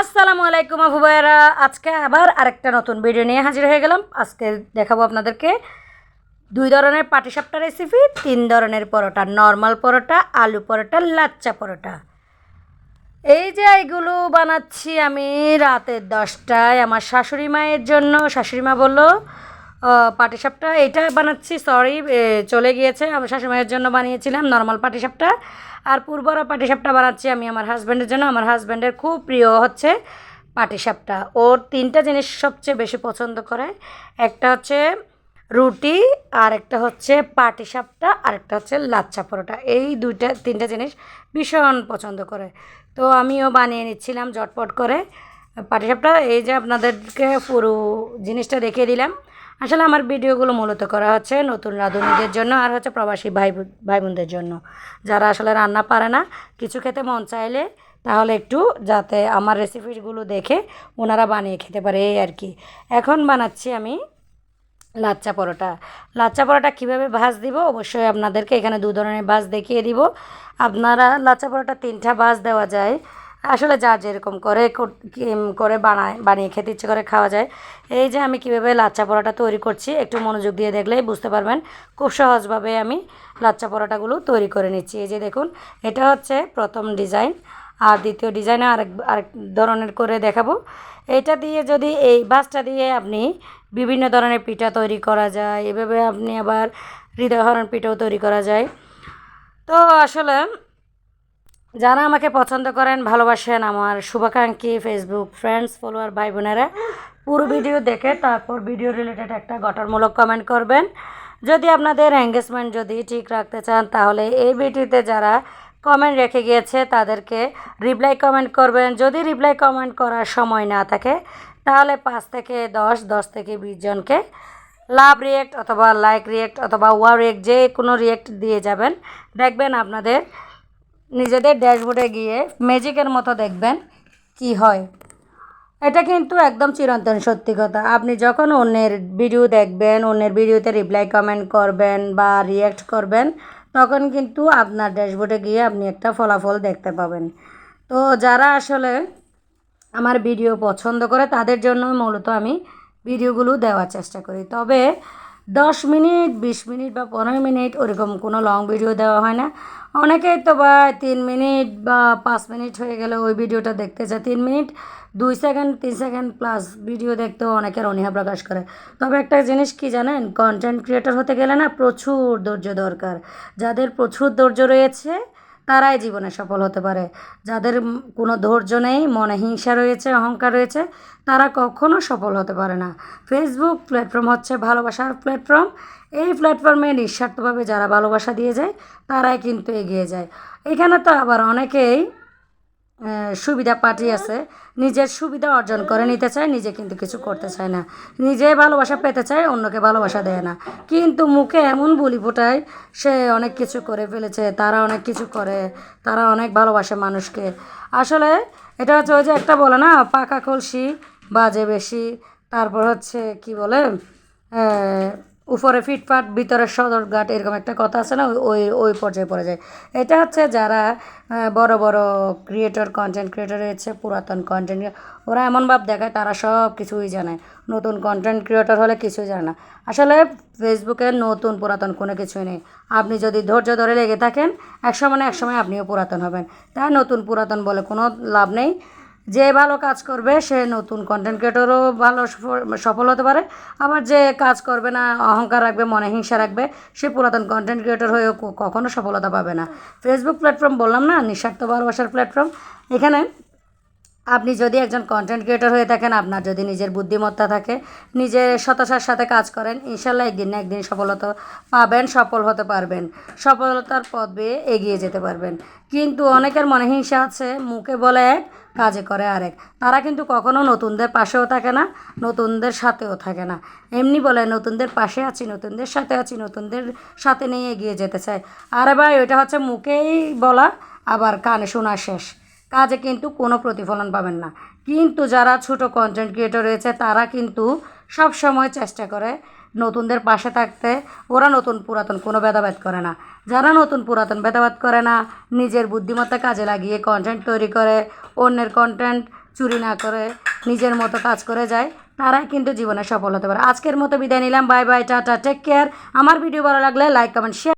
আসসালামু আলাইকুম আবু আজকে আবার আরেকটা নতুন ভিডিও নিয়ে হাজির হয়ে গেলাম। আজকে দেখাবো আপনাদেরকে দুই ধরনের পাটিসাপটা রেসিপি তিন ধরনের পরোটা নর্মাল পরোটা, আলু পরোটা, লাচ্চা পরোটা। এই যে এইগুলো বানাচ্ছি আমি রাতের দশটায় আমার শাশুড়ি মায়ের জন্য। শাশুড়ি মা বলল পাটিসাপটা এটা বানাচ্ছি সরি চলে গিয়েছে। আমি শাশুড়ি মায়ের জন্য বানিয়েছিলাম নর্মাল পাটিসাপটা। আর পূর্বরা পাটিসাপটা বানাচ্ছি আমি আমার হাজব্যান্ডের জন্য। আমার হাজব্যান্ডের খুব প্রিয় হচ্ছে পাটিসাপটা। ওর তিনটা জিনিস সবচেয়ে বেশি পছন্দ করে। একটা হচ্ছে রুটি, আর একটা হচ্ছে পাটিসাপটা, আর একটা হচ্ছে লাচ্চা পরোটা। এই দুইটা, তিনটা জিনিস ভীষণ পছন্দ করে। তো আমিও বানিয়ে নিচ্ছিলাম ঝটপট করে। পাটিসাপটা, এই যে আপনাদেরকে পুরো জিনিসটা দেখিয়ে দিলাম। আসলে আমার ভিডিওগুলো মূলত করা হচ্ছে নতুন রাঁধুনিদের জন্য আর হচ্ছে প্রবাসী ভাই ভাই বোনদের জন্য। যারা আসলে রান্না পারে না, কিছু খেতে মন চাইলে তাহলে একটু যাতে আমার রেসিপিগুলো দেখে ওনারা বানিয়ে খেতে পারে, এই আর কি। এখন বানাচ্ছি আমি লাচ্চা পরোটা। লাচ্চা পরোটা কীভাবে ভাজ দিব? অবশ্যই আপনাদেরকে এখানে দু ধরনের ভাজ দেখিয়ে দিব। আপনারা লাচ্চা পরোটা তিনটা ভাজ দেওয়া যায়। আসলে যা যেরকম করে কর- বানায়, বানিয়ে খেতে ইচ্ছে করে খাওয়া যায়। এই যে আমি কীভাবে লাচ্চা পরোটা তৈরি করছি, একটু মনোযোগ দিয়ে দেখলেই বুঝতে পারবেন। খুব সহজভাবে আমি লাচ্চা পরোটাগুলো তৈরি করে নিচ্ছি। এই যে দেখুন, এটা হচ্ছে প্রথম ডিজাইন। আর দ্বিতীয় ডিজাইনে আরেক আরেক ধরনের করে দেখাবো। এটা দিয়ে যদি এই বাসটা দিয়ে আপনি বিভিন্ন ধরনের পিঠা তৈরি করা যায়, এভাবে আপনি আবার হৃদয়হরণ পিঠাও তৈরি করা যায়। তো আসলে যারা আমাকে পছন্দ করেন, ভালোবাসেন আমার শুভাকাঙ্ক্ষী ফেসবুক ফ্রেন্ডস ফলোয়ার ভাই বোনেরা পুরো ভিডিও দেখে তারপর ভিডিও রিলেটেড একটা গঠনমূলক কমেন্ট করবেন। যদি আপনাদের এঙ্গেজমেন্ট যদি ঠিক রাখতে চান, তাহলে এই ভিডিওতে যারা কমেন্ট রেখে গিয়েছে, তাদেরকে রিপ্লাই কমেন্ট করবেন। যদি রিপ্লাই কমেন্ট করার সময় না থাকে, তাহলে পাঁচ থেকে দশ দশ থেকে বিশ জনকে লাভ রিয়েক্ট অথবা লাইক রিয়েক্ট অথবা ওয়া রিয়েক্ট যে কোনো রিয়েক্ট দিয়ে যাবেন। দেখবেন আপনাদের নিজেদের ড্যাশবোর্ডে গিয়ে ম্যাজিকের মতো দেখবেন কি হয়। এটা কিন্তু একদম চিরন্তন সত্যি কথা। আপনি যখন অন্যের ভিডিও দেখবেন, অন্যের ভিডিওতে রিপ্লাই কমেন্ট করবেন বা রিয়্যাক্ট করবেন, তখন কিন্তু আপনার ড্যাশবোর্ডে গিয়ে আপনি একটা ফলাফল দেখতে পাবেন। তো যারা আসলে আমার ভিডিও পছন্দ করে, তাদের জন্য মূলত আমি ভিডিওগুলো দেওয়ার চেষ্টা করি। তবে দশ মিনিট, বিশ মিনিট বা পনেরো মিনিট ওরকম কোনো লং ভিডিও দেওয়া হয় না। অনেকেই তো বা তিন মিনিট বা পাঁচ মিনিট হয়ে গেলে ওই ভিডিওটা দেখতে চায়। তিন মিনিট, দুই সেকেন্ড তিন সেকেন্ড প্লাস ভিডিও দেখতেও অনেকের অনীহা প্রকাশ করে। তবে একটা জিনিস কি জানেন? কন্টেন্ট ক্রিয়েটর হতে গেলে না প্রচুর ধৈর্য দরকার। যাদের প্রচুর ধৈর্য রয়েছে তারাই জীবনে সফল হতে পারে। যাদের কোনো ধৈর্য নেই, মনে হিংসা রয়েছে, অহংকার রয়েছে, তারা কখনো সফল হতে পারে না। ফেসবুক প্ল্যাটফর্ম হচ্ছে ভালোবাসার প্ল্যাটফর্ম এই প্ল্যাটফর্মে নিঃস্বার্থভাবে যারা ভালোবাসা দিয়ে যায়, তারাই কিন্তু এগিয়ে যায়। এখানে তো আবার অনেকেই সুবিধা পার্টি আছে। নিজের সুবিধা অর্জন করে নিতে চায়, নিজে কিন্তু কিছু করতে চায় না। নিজে ভালোবাসা পেতে চায়, অন্যকে ভালোবাসা দেয় না। কিন্তু মুখে এমন বলি ফোটায়, সে অনেক কিছু করে ফেলেছে, তারা অনেক কিছু করে, তারা অনেক ভালোবাসে মানুষকে। আসলে এটা হচ্ছে ওই যে একটা বলে না, পাকা কলসি বাজে বেশি। তারপর হচ্ছে কি বলে উপরে ফিটফাট, ভিতরে সদরঘাট এরকম একটা কথা আছে না, ওই- ওই পর্যায়ে পড়ে যায়। এটা হচ্ছে যারা বড় বড় ক্রিয়েটর কন্টেন্ট ক্রিয়েটর রয়েছে, পুরাতন কন্টেন্ট ওরা এমন ভাব দেখায়, তারা সব কিছুই জানে। নতুন কন্টেন্ট ক্রিয়েটর হলে কিছুই জানে না। আসলে ফেসবুকে নতুন পুরাতন কোনো কিছুই নেই। আপনি যদি ধৈর্য ধরে লেগে থাকেন, একসময় না একসময় আপনিও পুরাতন হবেন। তাই নতুন পুরাতন বলে কোনো লাভ নেই। যে ভালো কাজ করবে সে নতুন কন্টেন্ট ক্রিয়েটরও ভালো সফল- হতে পারে। আবার যে কাজ করবে না অহংকার রাখবে মনে হিংসা রাখবে সে পুরাতন কন্টেন্ট ক্রিয়েটর হয়েও কখনও কখনো সফলতা পাবে না। ফেসবুক প্ল্যাটফর্ম বললাম না নিঃস্বার্থ ভালোবাসার প্ল্যাটফর্ম এখানে আপনি যদি একজন কন্টেন্ট ক্রিয়েটর হয়ে থাকেন, আপনার যদি নিজের বুদ্ধিমত্তা থাকে, নিজের সততার সাথে কাজ করেন, ইনশাল্লাহ একদিন না একদিন সফলতা পাবেন, সফল হতে পারবেন। সফলতার পথ বেয়ে এগিয়ে যেতে পারবেন। কিন্তু অনেকের মনে হিংসা আছে, মুখে বলে এক, কাজে করে আরেক। তারা কিন্তু কখনো নতুনদের পাশেও থাকে না, নতুনদের সাথেও থাকে না। এমনি বলে, নতুনদের পাশে আছি, নতুনদের সাথে আছি, নতুনদের সাথে নিয়ে এগিয়ে যেতে চাই। আরে ভাই, ওইটা হচ্ছে মুখেই বলা, আবার কানে শোনা শেষ। কাজে কিন্তু কোনো প্রতিফলন পাবেন না। কিন্তু যারা ছোট কন্টেন্ট ক্রিয়েটর রয়েছে, তারা কিন্তু সব সময় চেষ্টা করে নতুনদের পাশে থাকতে। ওরা নতুন পুরাতন কোনো ভেদাভেদ করে না। যারা নতুন পুরাতন ভেদাভেদ করে না, নিজের বুদ্ধিমত্তা কাজে লাগিয়ে কন্টেন্ট তৈরি করে, অন্যের কন্টেন্ট চুরি না করে, নিজের মতো কাজ করে যায়, তারাই কিন্তু জীবনে সফল হতে পারে। আজকের মতো বিদায় নিলাম। Bye bye tata take care আমার ভিডিও ভালো লাগলে লাইক কমেন্ট শেয়ার